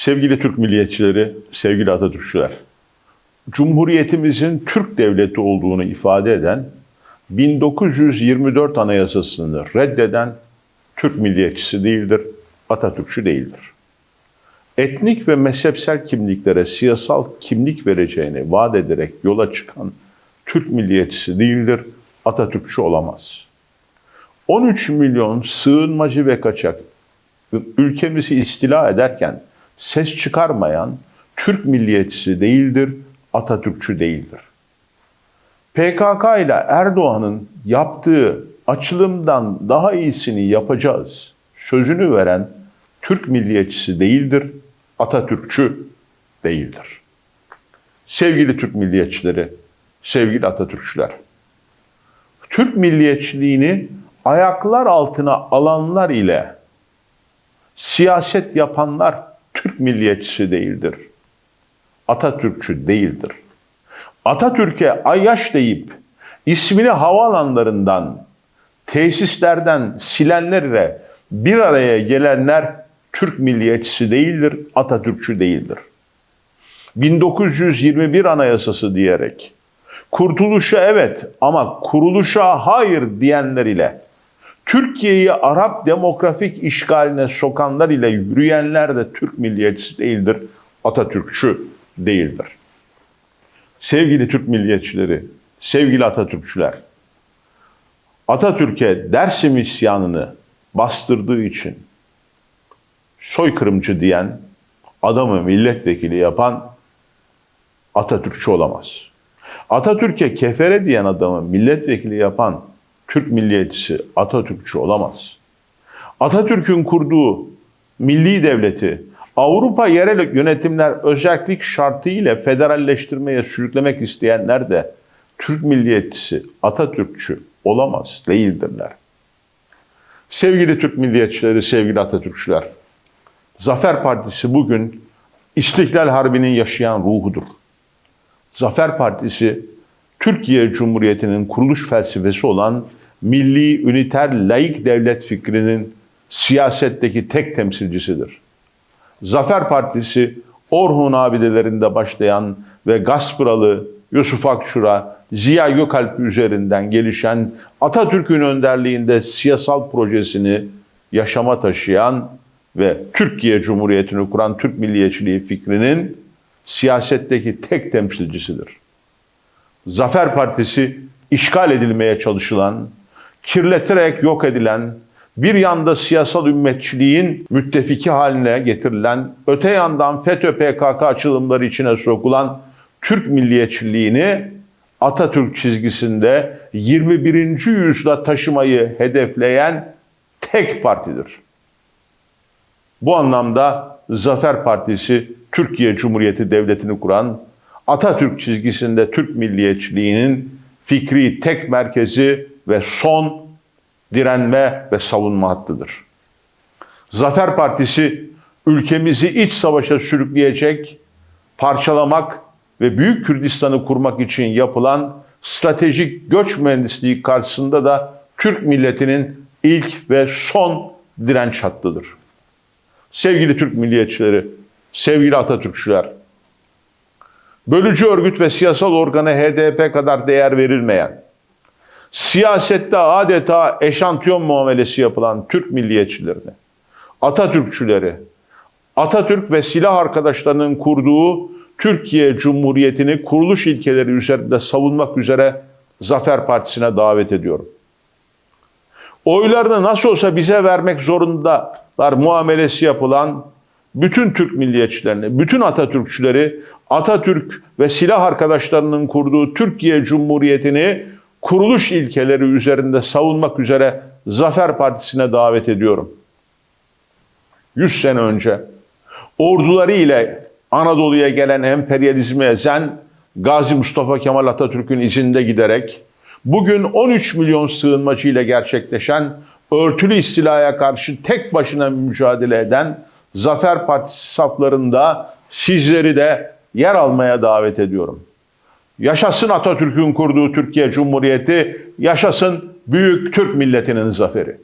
Sevgili Türk milliyetçileri, sevgili Atatürkçüler, Cumhuriyetimizin Türk devleti olduğunu ifade eden 1924 Anayasası'nı reddeden Türk milliyetçisi değildir, Atatürkçü değildir. Etnik ve mezhepsel kimliklere siyasal kimlik vereceğini vaat ederek yola çıkan Türk milliyetçisi değildir, Atatürkçü olamaz. 13 milyon sığınmacı ve kaçak ülkemizi istila ederken ses çıkarmayan Türk milliyetçisi değildir, Atatürkçü değildir. PKK ile Erdoğan'ın yaptığı açılımdan daha iyisini yapacağız sözünü veren Türk milliyetçisi değildir, Atatürkçü değildir. Sevgili Türk milliyetçileri, sevgili Atatürkçüler. Türk milliyetçiliğini ayaklar altına alanlar ile siyaset yapanlar Türk milliyetçisi değildir. Atatürkçü değildir. Atatürk'e ayyaş deyip ismini havaalanlarından, tesislerden silenlerle bir araya gelenler Türk milliyetçisi değildir, Atatürkçü değildir. 1921 Anayasası diyerek kurtuluşa evet ama kuruluşa hayır diyenler ile Türkiye'yi Arap demografik işgaline sokanlar ile yürüyenler de Türk milliyetçisi değildir, Atatürkçü değildir. Sevgili Türk milliyetçileri, sevgili Atatürkçüler, Atatürk'e Dersim isyanını bastırdığı için soykırımcı diyen, adamı milletvekili yapan Atatürkçü olamaz. Atatürk'e kefere diyen adamı milletvekili yapan Türk milliyetçisi Atatürkçü olamaz. Atatürk'ün kurduğu milli devleti Avrupa yerel yönetimler özellik şartıyla federalleştirmeye sürüklemek isteyenler de Türk milliyetçisi Atatürkçü olamaz, değildirler. Sevgili Türk milliyetçileri, sevgili Atatürkçüler, Zafer Partisi bugün İstiklal Harbi'nin yaşayan ruhudur. Zafer Partisi, Türkiye Cumhuriyeti'nin kuruluş felsefesi olan milli, üniter, laik devlet fikrinin siyasetteki tek temsilcisidir. Zafer Partisi, Orhun abidelerinde başlayan ve Gaspıralı, Yusuf Akçura, Ziya Gökalp üzerinden gelişen Atatürk'ün önderliğinde siyasal projesini yaşama taşıyan ve Türkiye Cumhuriyeti'ni kuran Türk milliyetçiliği fikrinin siyasetteki tek temsilcisidir. Zafer Partisi işgal edilmeye çalışılan, kirleterek yok edilen, bir yanda siyasal ümmetçiliğin müttefiki haline getirilen, öte yandan FETÖ PKK açılımları içine sokulan Türk milliyetçiliğini Atatürk çizgisinde 21. yüzyılda taşımayı hedefleyen tek partidir. Bu anlamda Zafer Partisi Türkiye Cumhuriyeti Devleti'ni kuran Atatürk çizgisinde Türk milliyetçiliğinin fikri tek merkezi ve son direnme ve savunma hattıdır. Zafer Partisi ülkemizi iç savaşa sürükleyecek, parçalamak ve Büyük Kürdistan'ı kurmak için yapılan stratejik göç mühendisliği karşısında da Türk milletinin ilk ve son direnç hattıdır. Sevgili Türk milliyetçileri, sevgili Atatürkçüler, bölücü örgüt ve siyasal organa HDP kadar değer verilmeyen, siyasette adeta eşantiyon muamelesi yapılan Türk milliyetçilerini, Atatürkçüleri, Atatürk ve silah arkadaşlarının kurduğu Türkiye Cumhuriyeti'ni kuruluş ilkeleri üzerinde savunmak üzere Zafer Partisi'ne davet ediyorum. Oylarını nasıl olsa bize vermek zorundalar muamelesi yapılan bütün Türk milliyetçilerini, bütün Atatürkçüleri Atatürk ve silah arkadaşlarının kurduğu Türkiye Cumhuriyeti'ni kuruluş ilkeleri üzerinde savunmak üzere Zafer Partisi'ne davet ediyorum. 100 sene önce orduları ile Anadolu'ya gelen emperyalizmi ezen Gazi Mustafa Kemal Atatürk'ün izinde giderek bugün 13 milyon sığınmacı ile gerçekleşen örtülü istilaya karşı tek başına mücadele eden Zafer Partisi saflarında sizleri de yer almaya davet ediyorum. Yaşasın Atatürk'ün kurduğu Türkiye Cumhuriyeti, yaşasın büyük Türk milletinin zaferi.